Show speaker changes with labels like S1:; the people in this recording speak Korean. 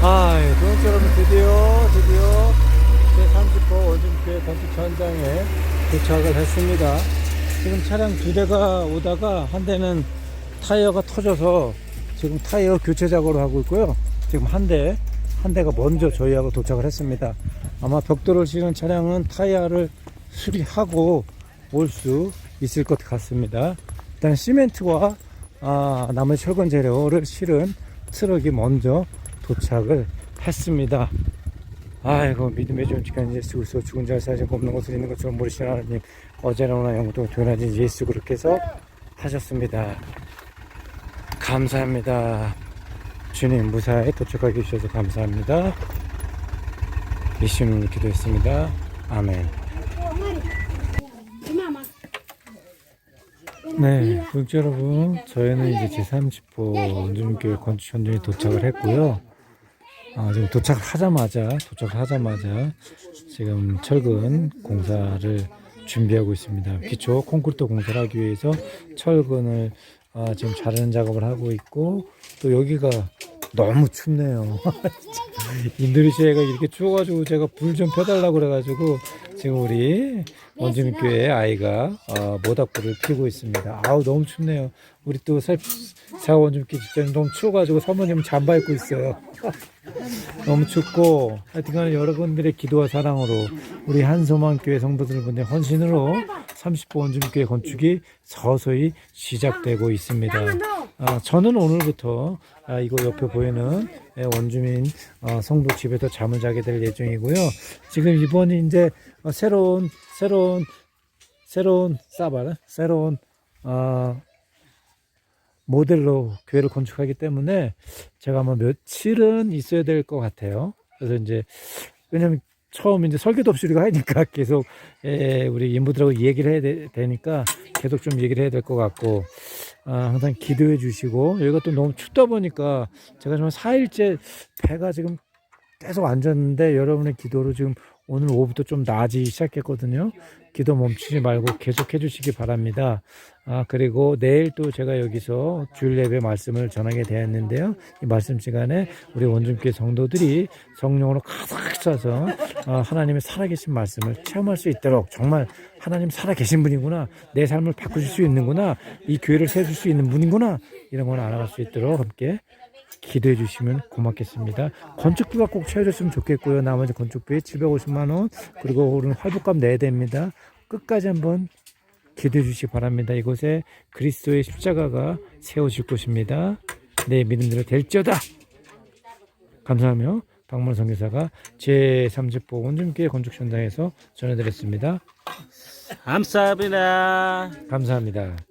S1: 구독자 여러분 드디어 드디어 제30호 원준교회 건축 현장에 도착을 했습니다. 지금 차량 두 대가 오다가 한 대는 타이어가 터져서 지금 타이어 교체 작업을 하고 있고요. 지금 한 대, 한 대가 먼저 저희하고 도착을 했습니다. 아마 벽돌을 실은 차량은 타이어를 수리하고 올 수 있을 것 같습니다. 일단 시멘트와 아, 나머지 철근 재료를 실은 트럭이 먼저 도착을 했습니다. 아이고 믿음의 존직한 예수 그리스도 죽은 자를 살리고 없는 것을 있는 것처럼 모르시는 하나님 어제나 오나 영원토록 변하신 예수 그렇게서 하셨습니다. 감사합니다. 주님 무사히 도착하게 해주셔서 감사합니다. 예수님을 기도했습니다. 아멘. 네, 구독자 여러분, 저희는 이제 제30호 원주민교회 건축 현장에 도착을 했고요. 아, 지금 도착을 하자마자, 도착을 하자마자 지금 철근 공사를 준비하고 있습니다. 기초 콘크리트 공사를 하기 위해서 철근을 아, 지금 자르는 작업을 하고 있고, 또 여기가 너무 춥네요. 인도네시아가 이렇게 추워가지고 제가 불 좀 펴달라고 그래가지고 지금 우리 원주민 교회 아이가 어, 모닥불을 피고 있습니다. 아우 너무 춥네요. 우리 또 사 원주민 교회 집사님 너무 추워가지고 사모님 잠바 입고 있어요. 너무 춥고 하여튼간 여러분들의 기도와 사랑으로 우리 한소만 교회 성도들분의 헌신으로 30호 원주민 교회 건축이 서서히 시작되고 있습니다. 아, 저는 오늘부터 아, 이거 옆에 보이는 예, 원주민 어, 성도 집에서 잠을 자게 될 예정이고요. 지금 이번이 이제 어, 새로운 새로운 새로운 싸발 새로운 어, 모델로 교회를 건축하기 때문에 제가 아마 며칠은 있어야 될 것 같아요. 그래서 이제 왜냐면 처음 이제 설교도 없이 우리가 하니까 계속 예, 우리 인부들하고 얘기를 해야 되, 되니까 계속 좀 얘기를 해야 될 것 같고 아, 항상 기도해 주시고 여기가 또 너무 춥다 보니까 제가 정말 4일째 배가 지금 계속 앉았는데 여러분의 기도로 지금 오늘 오후부터 좀 나아지기 시작했거든요. 기도 멈추지 말고 계속 해 주시기 바랍니다. 아, 그리고 내일 또 제가 여기서 주일 예배 말씀을 전하게 되었는데요. 이 말씀 시간에 우리 원중교회 성도들이 성령으로 가득 차서 아, 하나님의 살아계신 말씀을 체험할 수 있도록 정말 하나님 살아계신 분이구나. 내 삶을 바꾸실 수 있는구나. 이 교회를 세울 수 있는 분이구나. 이런 걸 알아갈 수 있도록 함께 기도해 주시면 고맙겠습니다. 건축비가 꼭 채워졌으면 좋겠고요. 나머지 건축비 750만 원 그리고 오른 활복값 내야 됩니다. 끝까지 한번 기도해 주시기 바랍니다. 이곳에 그리스도의 십자가가 세워질 것입니다. 내 믿음대로 될지어다. 감사하며 박문 선교사가 제30보 원중교회 건축 현장에서 전해드렸습니다.
S2: 감사합니다.
S1: 감사합니다.